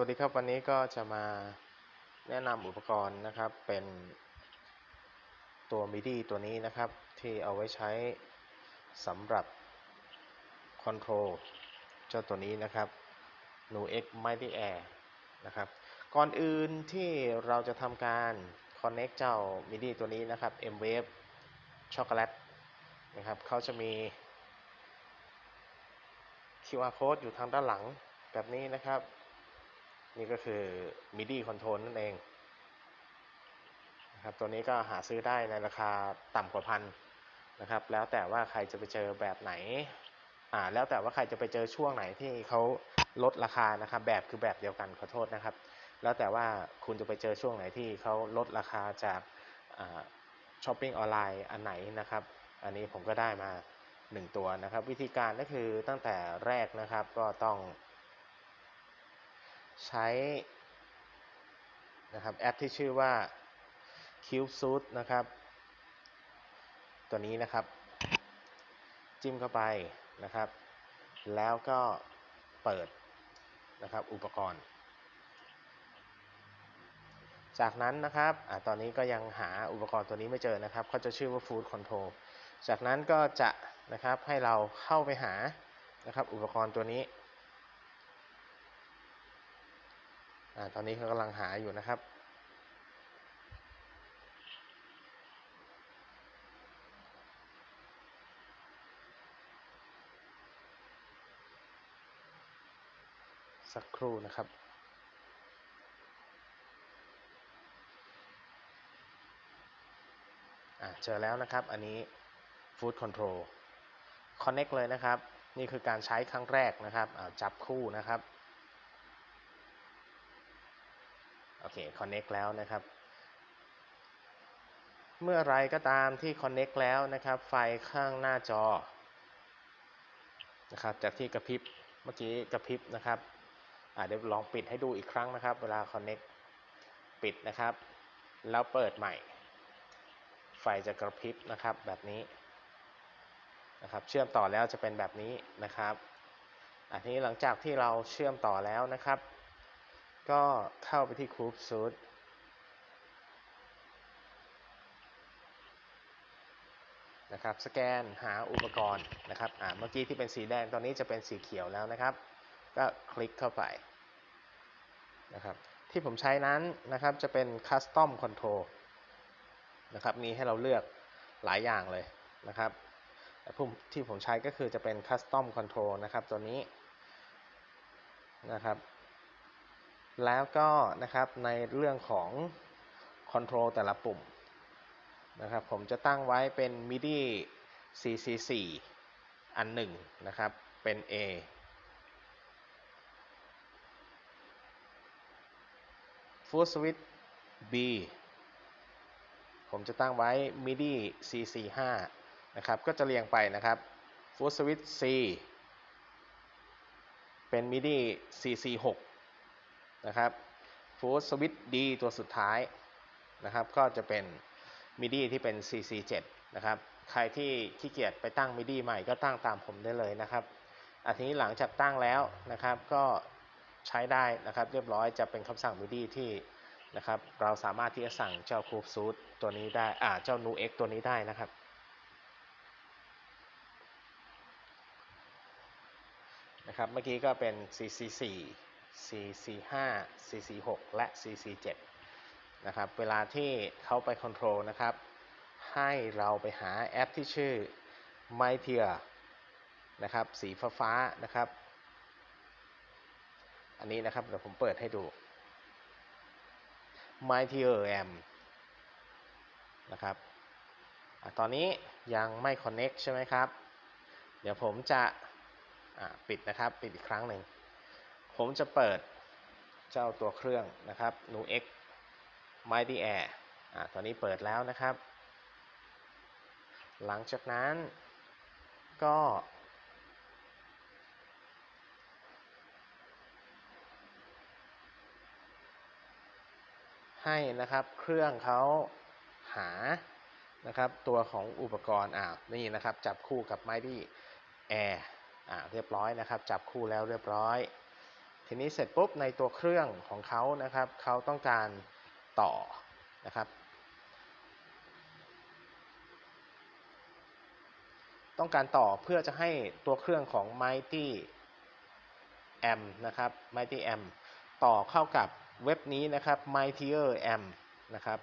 วัสดีครับวันนี้ก็จะมาแนะนำอุปกรณ์นะครับเป็นตัว MIDI ตัวนี้นะครับ ที่เอาไว้ใช้สำหรับคอนโทรลเจ้าตัวนี้นะครับ n u X Mighty Air นะครับ ก่อนอื่นที่เราจะทำการ connect เจ้า MIDI ตัวนี้นะครับ M Wave Chocolate นะครับเขาจะมี QR code อยู่ทางด้านหลังแบบนี้นะครับ นี่ก็คือ MIDI control นั่นเองนะครับตัวนี้ก็หาซื้อได้ในราคาต่ำกว่าพันนะครับ แล้วแต่ว่าใครจะไปเจอแบบไหนอ่าแล้วแต่ว่าใครจะไปเจอช่วงไหนที่เขาลดราคานะครับ แบบคือแบบเดียวกันขอโทษนะครับ แล้วแต่ว่าคุณจะไปเจอช่วงไหนที่เขาลดราคาจากช้อปปิ้งออนไลน์อันไหนนะครับ อันนี้ผมก็ได้มา 1 ตัวนะครับ วิธีการก็คือตั้งแต่แรกนะครับก็ต้อง ใช้นะครับแอปที่ชื่อว่า Cube Suit นะครับ ตัวนี้นะครับ จิ้มเข้าไปนะครับ แล้วก็เปิดนะครับอุปกรณ์ จากนั้นนะครับอตอนนี้ก็ยังหาอุปกรณ์ตัวนี้ไม่เจอนะครับเขาจะชื่อว่า Food Control จากนั้นก็จะนะครับให้เราเข้าไปหานะครับอุปกรณ์ตัวนี้ อตอนนี้เขากำลังหาอยู่นะครับ สักครู่นะครับเจอแล้วนะครับ อันนี้ Food Control Connect เลยนะครับ นี่คือการใช้ครั้งแรกนะครับจับคู่นะครับ โอเค connect แล้วนะครับ เมื่อไรก็ตามที่ connect แล้วนะครับ ไฟข้างหน้าจอนะครับ จากที่กระพริบเมื่อกี้กระพริบนะครับเดี๋ยวลองปิดให้ดูอีกครั้งนะครับ เวลา connect ปิดนะครับ แล้วเปิดใหม่ ไฟจะกระพริบนะครับแบบนี้นะครับ เชื่อมต่อแล้วจะเป็นแบบนี้นะครับอันนี้หลังจากที่เราเชื่อมต่อแล้วนะครับ ก็เข้าไปที่ Group Suite นะครับสแกนหาอุปกรณ์นะครับอ่าเมื่อกี้ที่เป็นสีแดงตอนนี้จะเป็นสีเขียวแล้วนะครับ ก็คลิกเข้าไปนะครับที่ผมใช้นั้นนะครับจะเป็น Custom Control นะครับมีให้เราเลือกหลายอย่างเลยนะครับแต่ที่ผมใช้ก็คือจะเป็น Custom Control นะครับตัวนี้นะครับ แล้วก็นะครับในเรื่องของคอนโทรลแต่ละปุ่มนะครับผมจะตั้งไว้เป็น MIDI CC4 อันหนึ่งนะครับ เป็น A Full Switch B ผมจะตั้งไว้ MIDI CC5 นะครับ ก็จะเรียงไปนะครับ Full Switch C เป็น MIDI CC6 นะครับฟูดสวิตดีตัวสุดท้ายนะครับก็จะเป็นมิดีที่เป็น CC7 นะครับใครที่ขี้เกียจไปตั้งมิดีใหม่ก็ตั้งตามผมได้เลยนะครับอันนี้หลังจากตั้งแล้วนะครับก็ใช้ได้นะครับเรียบร้อยจะเป็นคำสั่งมิดีที่นะครับเราสามารถที่จะสั่งเจ้าคูปซูตตัวนี้ได้อ่าเจ้านูเอ็กตัวนี้ได้นะครับนะครับเมื่อกี้ก็เป็น CC4 CC5 CC6 และ CC7 นะครับ เวลาที่เขาไปคอนโทรลนะครับ ให้เราไปหาแอปที่ชื่อ m y t i a นะครับ สีฟ้าฟ้านะครับ อันนี้นะครับ เดี๋ยวผมเปิดให้ดู m y t i a M นะครับอตอนนี้ยังไม่ Connect ใช่ไหมครับ เดี๋ยวผมจะปิดนะครับ ปิดอีกครั้งหนึ่ง ผมจะเปิดเจ้าตัวเครื่องนะครับนู X Mighty Air อ่าตอนนี้เปิดแล้วนะครับ หลังจากนั้นก็ให้นะครับเครื่องเขาหานะครับตัวของอุปกรณ์อ่านี่นะครับจับคู่กับ Mighty Air อ่าเรียบร้อยนะครับ จับคู่แล้วเรียบร้อย ทีนี้เสร็จปุ๊บในตัวเครื่องของเขานะครับเขาต้องการต่อนะครับ ต้องการต่อเพื่อจะให้ตัวเครื่องของ Mighty M นะครับ Mighty M ต่อเข้ากับเว็บนี้นะครับ Mightier M นะครับ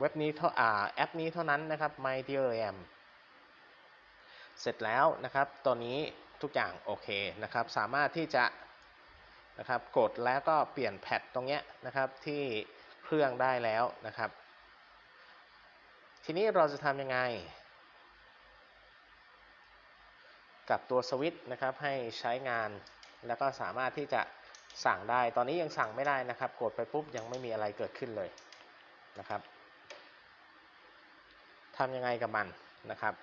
เว็บนี้เท่าอ่าแอปนี้เท่านั้นนะครับ Mightier M เสร็จแล้วนะครับตัวนี้ทุกอย่างโอเคนะครับ สามารถที่จะ นะครับกดแล้วก็เปลี่ยนแพดตรงเนี้ยนะครับที่เครื่องได้แล้วนะครับ ทีนี้เราจะทำยังไง กับตัวสวิตช์นะครับให้ใช้งานแล้วก็สามารถที่จะสั่งได้ตอนนี้ยังสั่งไม่ได้นะครับ กดไปปุ๊บยังไม่มีอะไรเกิดขึ้นเลยนะครับทำยังไงกับมันนะครับ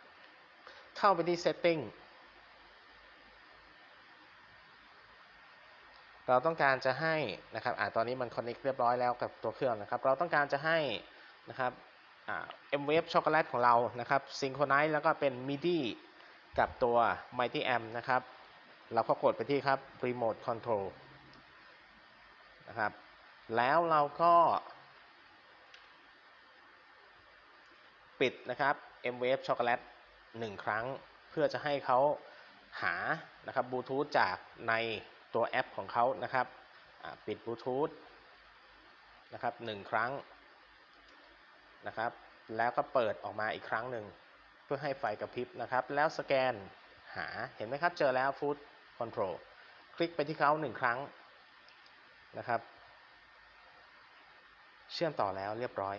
เข้าไปที่ setting เราต้องการจะให้นะครับอ่าตอนนี้มัน connect เรียบร้อยแล้วกับตัวเครื่องนะครับ เราต้องการจะให้นะครับอ่า M-Wave Chocolate ของเรานะครับ synchronize แล้วก็เป็น MIDI กับตัว Mighty Amp นะครับ เราก็กดไปที่ครับ Remote Control นะครับ แล้วเราก็ปิดนะครับ M-Wave Chocolate 1ครั้ง เพื่อจะให้เขาหานะครับบลูทูธจากใน ตัวแอปของเขานะครับปิดบลูทูธนะครับหนึ่งครั้งนะครับ แล้วก็เปิดออกมาอีกครั้งหนึ่งเพื่อให้ไฟกระพริบนะครับ แล้วสแกนหาเห็นไหมครับ เจอแล้ว Food Control คลิกไปที่เขาหนึ่งครั้งนะครับ เชื่อมต่อแล้วเรียบร้อย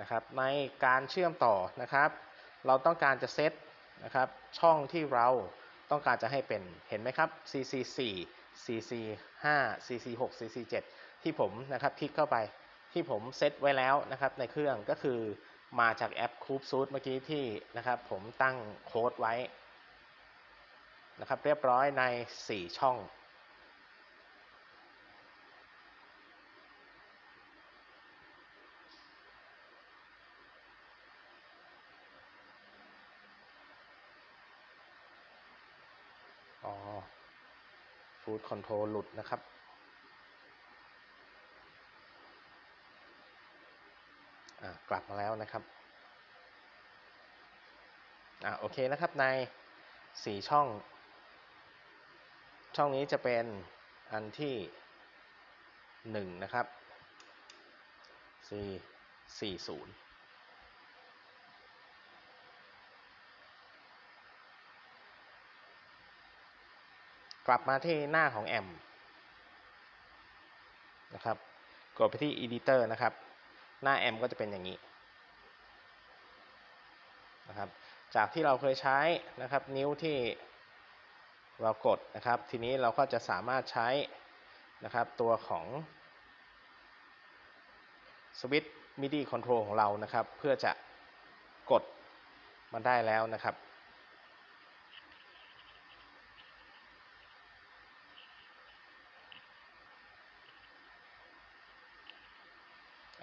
นะครับ ในการเชื่อมต่อนะครับ เราต้องการจะเซตนะครับช่องที่เรา ต้องการจะให้เป็นเห็นไหมครับ CC 4 CC 5 CC 6 CC 7ที่ผมนะครับคลิกเข้าไปที่ผมเซตไว้แล้วนะครับในเครื่องก็คือมาจากแอป c o o p s u i t เมื่อกี้ที่นะครับผมตั้งโค้ดไว้นะครับเรียบร้อยใน 4 ช่อง อ๋อ ฟู้ดคอนโทรลหลุดนะครับ กลับมาแล้วนะครับอโอเคนะครับใน 4 ช่อง ช่องนี้จะเป็นอันที่ 1 นะครับ C 4 0 กลับมาที่หน้าของแอมนะครับ กดไปที่ Editor นะครับ หน้าแอมก็จะเป็นอย่างนี้นะครับ จากที่เราเคยใช้นะครับนิ้วที่เรากดนะครับ ทีนี้เราก็จะสามารถใช้นะครับตัวของสวิตช์ MIDI Control ของเรานะครับ เพื่อจะกดมันได้แล้วนะครับ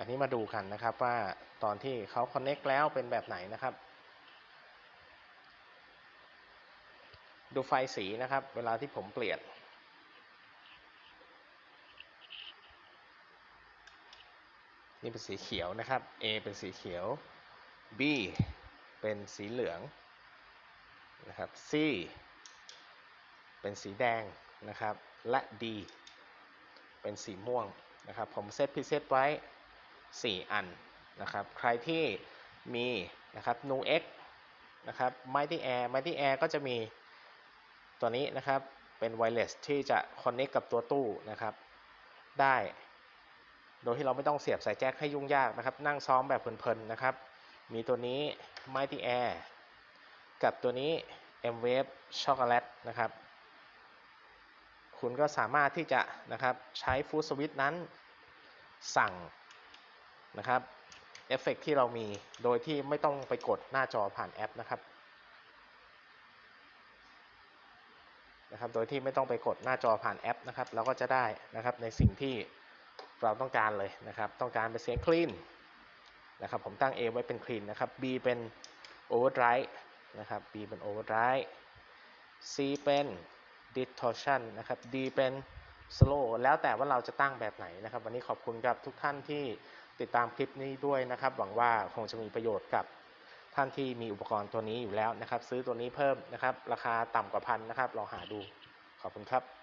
นนี้มาดูกันนะครับว่าตอนที่เขา connect แล้วเป็นแบบไหนนะครับ ดูไฟสีนะครับ เวลาที่ผมเปลี่ยน นี่เป็นสีเขียวนะครับ A เป็นสีเขียว B เป็นสีเหลืองนะครับ C เป็นสีแดงนะครับ และ D เป็นสีม่วงนะครับ ผมเซตพิเซตไว้ 4 อันนะครับ ใครที่มีนะครับ Nu X นะครับ Mighty Air Mighty Air ก็จะมีตัวนี้นะครับ เป็นไวเลสที่จะ connect กับตัวตู้นะครับ ได้ โดยที่เราไม่ต้องเสียบสายแจ็คให้ยุ่งยากนะครับ นั่งซ้อมแบบเพลินๆนะครับ มีตัวนี้ Mighty Air กับตัวนี้ M-Wave Chocolate นะครับ คุณก็สามารถที่จะนะครับใช้ฟู d สวิตนั้นสั่ง นะครับเอฟเฟกที่เรามีโดยที่ไม่ต้องไปกดหน้าจอผ่านแอปนะครับนะครับ โดยที่ไม่ต้องไปกดหน้าจอผ่านแอปนะครับ เราก็จะได้นะครับในสิ่งที่เราต้องการเลยนะครับ ต้องการเป็นเสียงคลีนนะครับ ผมตั้ง A ไว้เป็นคลีนนะครับ B เป็น overdrive นะครับ B เป็น overdrive C เป็น distortion นะครับ D เป็น slow แล้วแต่ว่าเราจะตั้งแบบไหนนะครับ วันนี้ขอบคุณกับทุกท่านที่ ติดตามคลิปนี้ด้วยนะครับ หวังว่าคงจะมีประโยชน์กับท่านที่มีอุปกรณ์ตัวนี้อยู่แล้วนะครับ ซื้อตัวนี้เพิ่มนะครับ ราคาต่ำกว่าพันนะครับลองหาดูขอบคุณครับ